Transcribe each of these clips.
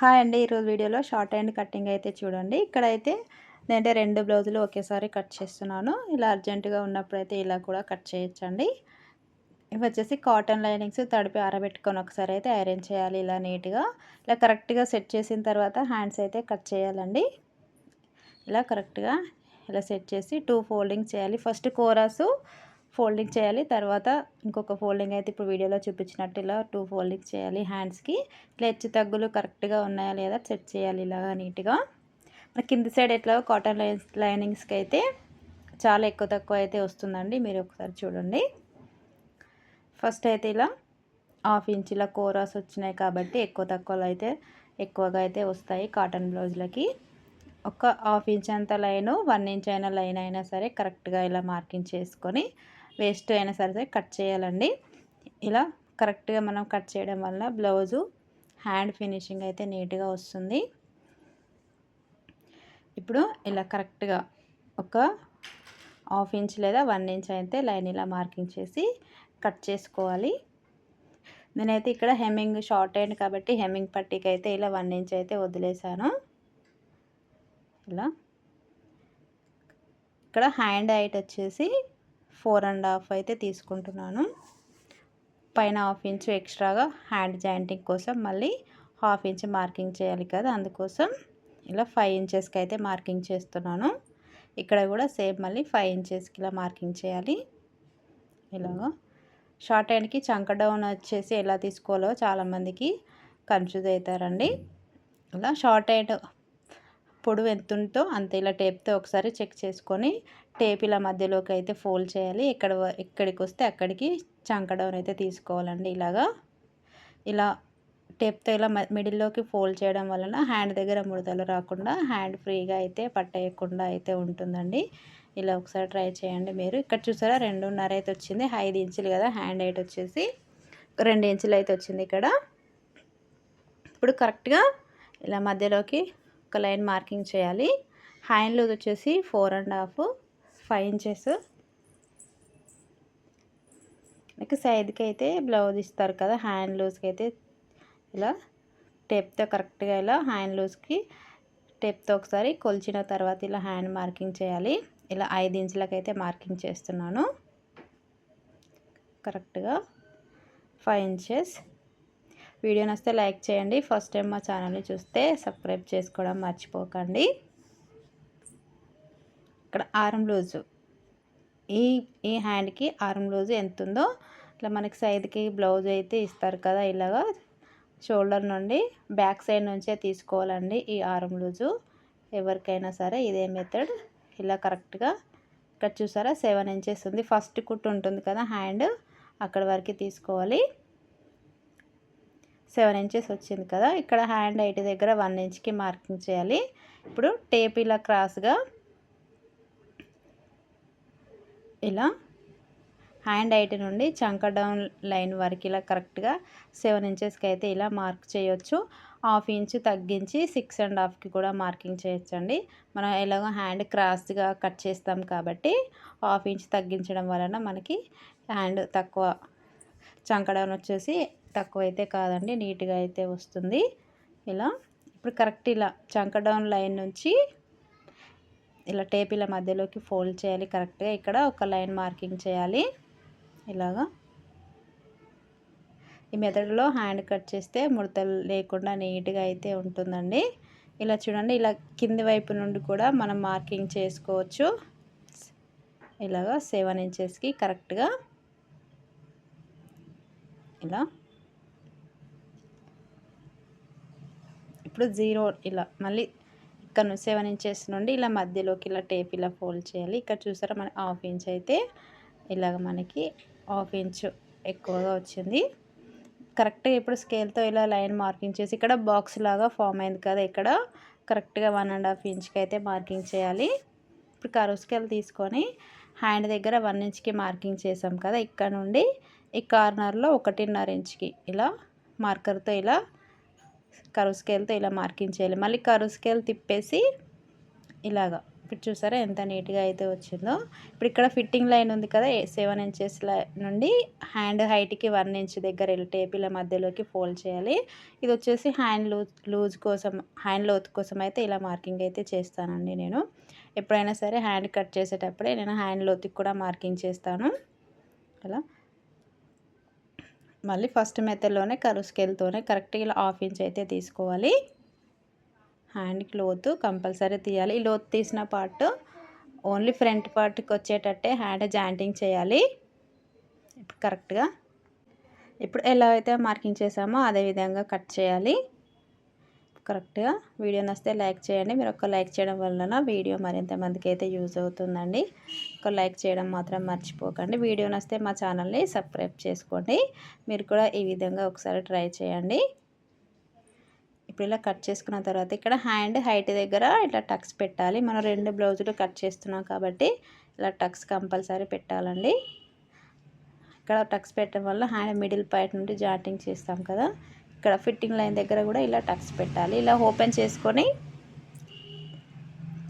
Hi అండి. ఈరోజు వీడియోలో షార్ట్ హ్యాండ్ కటింగ్ అయితే చూడండి. ఇక్కడైతే నేనంటే రెండు బ్లౌజులు ఒకేసారి కట్ చేస్తున్నాను. ఇలా అర్జెంటుగా ఉన్నప్పుడు అయితే ఇలా కూడా కట్ చేయొచ్చండి. ఇవి వచ్చేసి కాటన్ లైనింగ్స్ తడిపి ఆరబెట్టుకొని ఒకసారి అయితే ఐరన్ చేయాలి ఇలా నీట్గా. ఇలా కరెక్ట్గా సెట్ చేసిన తర్వాత హ్యాండ్స్ అయితే కట్ చేయాలండి. ఇలా కరెక్ట్గా ఇలా సెట్ చేసి టూ ఫోల్డింగ్ చేయాలి. ఫస్ట్ కోరాసు ఫోల్డింగ్ చేయాలి. తర్వాత ఇంకొక ఫోల్డింగ్ అయితే ఇప్పుడు వీడియోలో చూపించినట్టు ఇలా టూ ఫోల్డింగ్ చేయాలి హ్యాండ్స్కి. ఇట్లా హెచ్చు తగ్గులు కరెక్ట్గా ఉన్నాయా లేదా సెట్ చేయాలి ఇలాగా నీట్గా. మన కింది సైడ్ ఎట్లా కాటన్ లైన్స్ లైనింగ్స్కి అయితే చాలా ఎక్కువ తక్కువ అయితే వస్తుందండి. మీరు ఒకసారి చూడండి. ఫస్ట్ అయితే ఇలా హాఫ్ ఇంచ్ ఇలా కోరాస్ వచ్చినాయి కాబట్టి ఎక్కువ తక్కువలో అయితే ఎక్కువగా అయితే వస్తాయి కాటన్ బ్లౌజ్లకి. ఒక హాఫ్ ఇంచ్ అంత లైను వన్ ఇంచ్ అయినా లైన్ అయినా సరే కరెక్ట్గా ఇలా మార్కింగ్ చేసుకొని వేస్ట్ అయినా సరే కట్ చేయాలండి. ఇలా కరెక్ట్గా మనం కట్ చేయడం వల్ల బ్లౌజు హ్యాండ్ ఫినిషింగ్ అయితే నీట్గా వస్తుంది. ఇప్పుడు ఇలా కరెక్ట్గా ఒక హాఫ్ ఇంచ్ లేదా వన్ ఇంచ్ అయితే లైన్ ఇలా మార్కింగ్ చేసి కట్ చేసుకోవాలి. నేనైతే ఇక్కడ హెమ్మింగ్ షార్ట్ అయింది కాబట్టి హెమ్మింగ్ పట్టీకి అయితే ఇలా వన్ ఇంచ్ అయితే వదిలేసాను. ఇలా. ఇక్కడ హ్యాండ్ హైట్ వచ్చేసి ఫోర్ అండ్ హాఫ్ అయితే తీసుకుంటున్నాను. పైన హాఫ్ ఇంచ్ ఎక్స్ట్రాగా హ్యాండ్ జాయింటింగ్ కోసం మళ్ళీ హాఫ్ ఇంచ్ మార్కింగ్ చేయాలి కదా అందుకోసం ఇలా ఫైవ్ ఇంచెస్కి అయితే మార్కింగ్ చేస్తున్నాను. ఇక్కడ కూడా సేమ్ మళ్ళీ ఫైవ్ ఇంచెస్కి ఇలా మార్కింగ్ చేయాలి. ఇలాగా. షార్ట్ హ్యాండ్కి చంక డౌన్ వచ్చేసి ఎలా తీసుకోవాలో చాలామందికి కన్ఫ్యూజ్ అవుతారండి. ఇలా షార్ట్ హ్యాండ్ పొడవు ఎంత ఉంటుందో అంత ఇలా టేప్తో ఒకసారి చెక్ చేసుకొని టేప్ ఇలా మధ్యలోకి అయితే ఫోల్డ్ చేయాలి. ఎక్కడ ఎక్కడికి వస్తే అక్కడికి చంక డౌన్ అయితే తీసుకోవాలండి ఇలాగా. ఇలా టేప్తో ఇలా మిడిల్లోకి ఫోల్డ్ చేయడం వలన హ్యాండ్ దగ్గర ముడతలు రాకుండా హ్యాండ్ ఫ్రీగా అయితే పట్టేయకుండా అయితే ఉంటుందండి. ఇలా ఒకసారి ట్రై చేయండి మీరు. ఇక్కడ చూసారా రెండున్నర అయితే వచ్చింది. ఐదు ఇంచులు కదా హ్యాండ్ హైట్ వచ్చేసి. రెండు ఇంచులు అయితే వచ్చింది ఇక్కడ. ఇప్పుడు కరెక్ట్గా ఇలా మధ్యలోకి ఒక లైన్ మార్కింగ్ చేయాలి. హ్యాండ్ లూజ్ వచ్చేసి four and half five inches. మీకు సైడ్కి అయితే బ్లౌజ్ ఇస్తారు కదా హ్యాండ్ లూజ్కి అయితే ఇలా టేప్తో కరెక్ట్గా ఇలా హ్యాండ్ లూజ్కి టేప్తో ఒకసారి కొలిచిన తర్వాత ఇలా హ్యాండ్ మార్కింగ్ చేయాలి. ఇలా ఐదు ఇంచులకైతే మార్కింగ్ చేస్తున్నాను. కరెక్ట్గా ఫైవ్ ఇంచెస్. వీడియో నచ్చితే లైక్ చేయండి. ఫస్ట్ టైం మా ఛానల్ని చూస్తే సబ్స్క్రైబ్ చేసుకోవడం మర్చిపోకండి. ఇక్కడ ఆరం లూజు ఈ ఈ హ్యాండ్కి ఆరం లూజు ఎంత ఉందో ఇట్లా మనకి సైడ్కి బ్లౌజ్ అయితే ఇస్తారు కదా ఇలాగా షోల్డర్ నుండి బ్యాక్ సైడ్ నుంచే తీసుకోవాలండి ఈ ఆరం లూజు ఎవరికైనా సరే ఇదే మెథడ్. ఇలా కరెక్ట్గా ఇక్కడ చూసారా సెవెన్ ఇంచెస్ ఉంది. ఫస్ట్ కుట్టు ఉంటుంది కదా హ్యాండ్ అక్కడ వరకు తీసుకోవాలి. సెవెన్ ఇంచెస్ వచ్చింది కదా ఇక్కడ హ్యాండ్ హైట్ దగ్గర వన్ ఇంచ్కి మార్కింగ్ చేయాలి. ఇప్పుడు టేప్ ఇలా క్రాస్గా ఇలా హ్యాండ్ హైట్ నుండి చంక డౌన్ లైన్ వరకు ఇలా కరెక్ట్గా సెవెన్ ఇంచెస్కి అయితే ఇలా మార్క్ చేయొచ్చు. హాఫ్ ఇంచ్ తగ్గించి సిక్స్ అండ్ హాఫ్కి కూడా మార్కింగ్ చేయొచ్చండి. మనం ఎలాగో హ్యాండ్ క్రాస్గా కట్ చేస్తాం కాబట్టి హాఫ్ ఇంచ్ తగ్గించడం వలన మనకి హ్యాండ్ తక్కువ చంకడం వచ్చేసి తక్కువ అయితే కాదండి నీట్గా అయితే వస్తుంది. ఇలా ఇప్పుడు కరెక్ట్ ఇలా చంకడౌన్ లైన్ నుంచి ఇలా టేప్ ఇలా మధ్యలోకి ఫోల్డ్ చేయాలి కరెక్ట్గా. ఇక్కడ ఒక లైన్ మార్కింగ్ చేయాలి. ఇలాగా. ఈ మెథడ్లో హ్యాండ్ కట్ చేస్తే ముడతలు లేకుండా నీట్గా అయితే ఉంటుందండి. ఇలా చూడండి ఇలా కింది వైపు నుండి కూడా మనం మార్కింగ్ చేసుకోవచ్చు. ఇలాగా సెవెన్ ఇంచెస్కి కరెక్ట్గా ఇలా. ఇప్పుడు జీరో ఇలా మళ్ళీ ఇక్కడ సెవెన్ ఇంచెస్ నుండి ఇలా మధ్యలోకి ఇలా టేప్ ఇలా ఫోల్డ్ చేయాలి. ఇక్కడ చూసారా మన హాఫ్ ఇంచ్ అయితే ఇలాగ మనకి హాఫ్ ఇంచ్ ఎక్కువగా వచ్చింది. కరెక్ట్గా ఇప్పుడు స్కేల్తో ఇలా లైన్ మార్కింగ్ చేసి ఇక్కడ బాక్స్ లాగా ఫామ్ అయింది కదా ఇక్కడ. కరెక్ట్గా వన్ అండ్ హాఫ్ ఇంచ్కి అయితే మార్కింగ్ చేయాలి. ఇప్పుడు కరువు స్కేల్ తీసుకొని హ్యాండ్ దగ్గర వన్ ఇంచ్కి మార్కింగ్ చేసాం కదా ఇక్కడ నుండి. ఈ కార్నర్లో ఒకటిన్నర ఇంచ్కి ఇలా మార్కర్తో ఇలా కరువు స్కేల్తో ఇలా మార్కింగ్ చేయాలి. మళ్ళీ కరువు స్కేల్ తిప్పేసి ఇలాగా. ఇప్పుడు చూసారా ఎంత నీట్గా అయితే వచ్చిందో. ఇప్పుడు ఇక్కడ ఫిట్టింగ్ లైన్ ఉంది కదా సెవెన్ ఇంచెస్ నుండి హ్యాండ్ హైట్కి వన్ ఇంచ్ దగ్గర టేపిల మధ్యలోకి ఫోల్డ్ చేయాలి. ఇది వచ్చేసి హ్యాండ్ లూజ్ లూజ్ కోసం హ్యాండ్ లోత్ కోసం అయితే ఇలా మార్కింగ్ అయితే చేస్తానండి నేను. ఎప్పుడైనా సరే హ్యాండ్ కట్ చేసేటప్పుడే నేను హ్యాండ్ లోతుకి కూడా మార్కింగ్ చేస్తాను. అలా. మళ్ళీ ఫస్ట్ మెథడ్లోనే కరువు స్కేల్తోనే కరెక్ట్గా ఇలా హాఫ్ ఇంచ్ అయితే తీసుకోవాలి. హ్యాండ్కి లోతు కంపల్సరీ తీయాలి. ఈ లోతు తీసిన పార్ట్ ఓన్లీ ఫ్రంట్ పార్ట్కి వచ్చేటట్టే హ్యాండ్ జాయింటింగ్ చేయాలి. ఇప్పుడు కరెక్ట్గా ఇప్పుడు ఎలా అయితే మార్కింగ్ చేసామో అదే విధంగా కట్ చేయాలి. కరెక్ట్గా వీడియో నస్తే లైక్ చేయండి. మీరు ఒక లైక్ చేయడం వలన వీడియో మరింత మందికి అయితే యూజ్ అవుతుందండి. ఒక లైక్ చేయడం మాత్రం మర్చిపోకండి. వీడియో నస్తే మా ఛానల్ని సబ్స్క్రైబ్ చేసుకోండి. మీరు కూడా ఈ విధంగా ఒకసారి ట్రై చేయండి. ఇప్పుడు ఇలా కట్ చేసుకున్న తర్వాత ఇక్కడ హ్యాండ్ హైట్ దగ్గర ఇట్లా టక్స్ పెట్టాలి. మనం రెండు బ్లౌజులు కట్ చేస్తున్నాం కాబట్టి ఇలా టక్స్ కంపల్సరీ పెట్టాలండి. ఇక్కడ టక్స్ పెట్టడం వల్ల హ్యాండ్ మిడిల్ పాయింట్ నుండి జాటింగ్ చేస్తాం కదా. ఇక్కడ ఫిట్టింగ్ లైన్ దగ్గర కూడా ఇలా టక్స్ పెట్టాలి. ఇలా ఓపెన్ చేసుకొని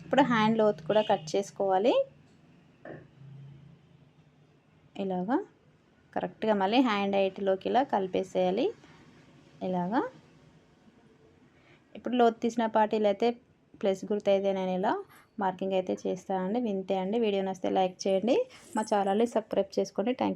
ఇప్పుడు హ్యాండ్ లోత్ కూడా కట్ చేసుకోవాలి. ఇలాగా కరెక్ట్గా మళ్ళీ హ్యాండ్ హైట్లోకి ఇలా కలిపేసేయాలి. ఇలాగా ఇప్పుడు లోతు తీసిన పార్టీలు అయితే ప్లస్ గుర్తు అయితే నేను ఇలా మార్కింగ్ అయితే చేస్తానండి. వింతే అండి. వీడియో నచ్చితే లైక్ చేయండి. మా ఛానల్ని సబ్స్క్రైబ్ చేసుకోండి. థ్యాంక్